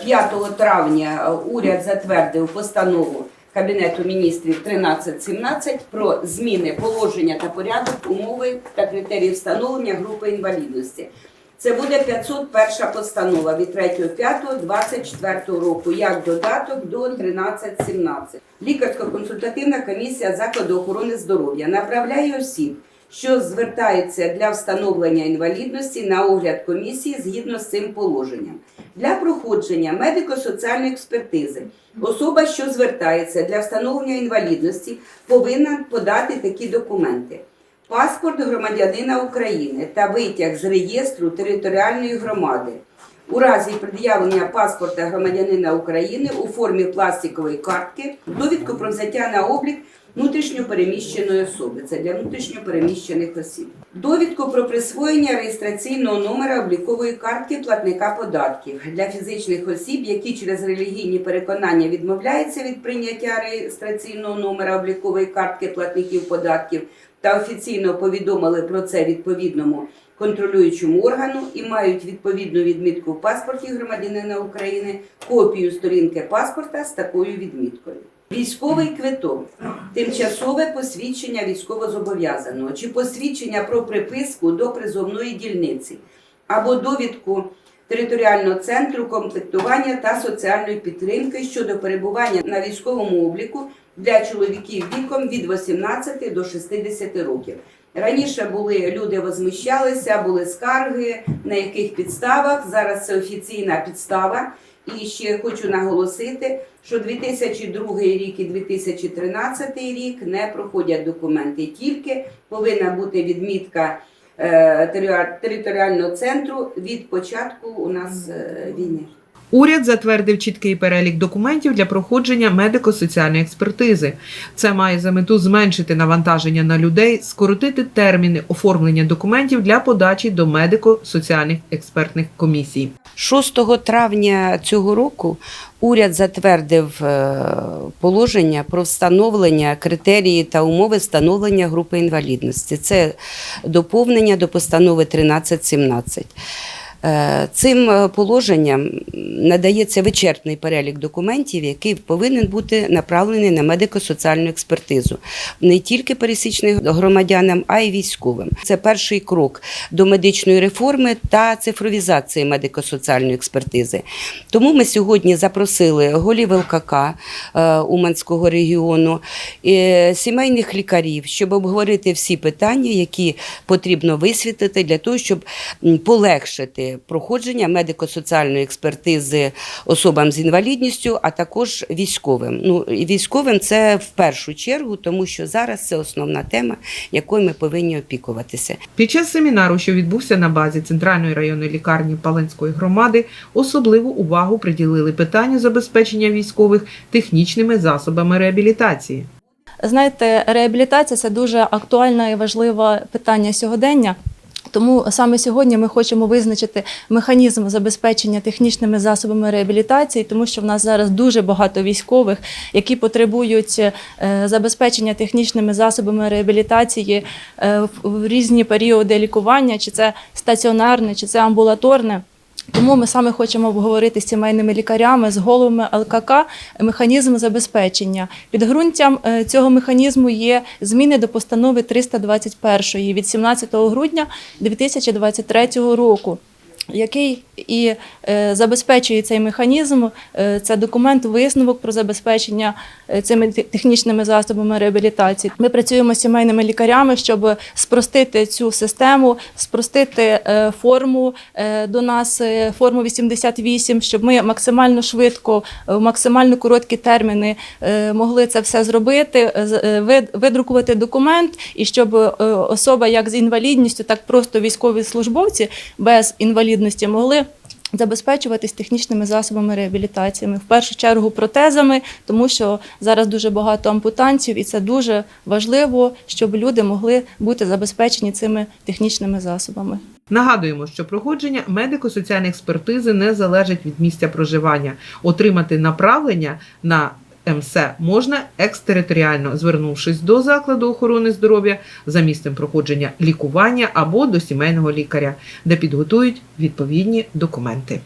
5 травня уряд затвердив постанову Кабінету міністрів 1317 про зміни положення та порядок, умови та критерії встановлення групи інвалідності. Це буде 501 постанова від 3.5.24 року, як додаток до 1317. Лікарсько-консультативна комісія закладу охорони здоров'я направляє осіб, що звертаються для встановлення інвалідності на огляд комісії згідно з цим положенням. Для проходження медико-соціальної експертизи особа, що звертається для встановлення інвалідності, повинна подати такі документи: паспорт громадянина України та витяг з реєстру територіальної громади. У разі пред'явлення паспорта громадянина України у формі пластикової картки, довідку про взяття на облік внутрішньопереміщеної особи. Це для внутрішньопереміщених осіб. Довідку про присвоєння реєстраційного номера облікової картки платника податків для фізичних осіб, які через релігійні переконання відмовляються від прийняття реєстраційного номера облікової картки платників податків та офіційно повідомили про це відповідному контролюючому органу і мають відповідну відмітку в паспорті громадянина України, копію сторінки паспорта з такою відміткою. Військовий квиток, тимчасове посвідчення військовозобов'язаного чи посвідчення про приписку до призовної дільниці або довідку територіального центру комплектування та соціальної підтримки щодо перебування на військовому обліку для чоловіків віком від 18 до 60 років. Раніше були люди возмущалися, були скарги, на яких підставах. Зараз це офіційна підстава. І ще хочу наголосити, що 2002 рік і 2013 рік не проходять документи. Тільки повинна бути відмітка е, територіального центру від початку у нас е, війни. Уряд затвердив чіткий перелік документів для проходження медико-соціальної експертизи. Це має за мету зменшити навантаження на людей, скоротити терміни оформлення документів для подачі до медико-соціальних експертних комісій. 6 травня цього року уряд затвердив е, положення про встановлення критерії та умови встановлення групи інвалідності. Це доповнення до постанови 1317. Е, Цим е, положенням надається вичерпний перелік документів, який повинен бути направлений на медико-соціальну експертизу не тільки пересічним громадянам, а й військовим. Це перший крок до медичної реформи та цифровізації медико-соціальної експертизи. Тому ми сьогодні запросили голів ЛКК е, Уманського регіону, сімейних лікарів, щоб обговорити всі питання, які потрібно висвітлити для того, щоб полегшити проходження медико-соціальної експертизи особам з інвалідністю, а також військовим. Ну військовим це в першу чергу, тому що зараз це основна тема, якою ми повинні опікуватися. Під час семінару, що відбувся на базі центральної районної лікарні Паланської громади, особливу увагу приділили питанню забезпечення військових технічними засобами реабілітації. Знаєте, реабілітація це дуже актуальне і важливе питання сьогодення. Тому саме сьогодні ми хочемо визначити механізм забезпечення технічними засобами реабілітації, тому що в нас зараз дуже багато військових, які потребують е, забезпечення технічними засобами реабілітації е, в- в різні періоди лікування, чи це стаціонарне, чи це амбулаторне. Тому ми саме хочемо обговорити з сімейними лікарями, з головами ЛКК механізм забезпечення. Підґрунтям е, цього механізму є зміни до постанови 321 від 17 грудня 2023 року. Який і е, забезпечує цей механізм, Е, це документ висновок про забезпечення е, цими технічними засобами реабілітації. Ми працюємо з сімейними лікарями, щоб спростити цю систему, спростити форму до нас, форму 88, щоб ми максимально швидко, в максимально короткі терміни могли це все зробити, видрукувати документ, і щоб особа як з інвалідністю, так просто військові службовці без інвалідності могли. Забезпечуватись технічними засобами реабілітаціями, в першу чергу протезами, тому що зараз дуже багато ампутантів, і це дуже важливо, щоб люди могли бути забезпечені цими технічними засобами. Нагадуємо, що проходження медико-соціальної експертизи не залежить від місця проживання. Отримати направлення на МС можна екстериторіально, звернувшись до закладу охорони здоров'я за місцем проходження лікування або до сімейного лікаря, де підготують відповідні документи.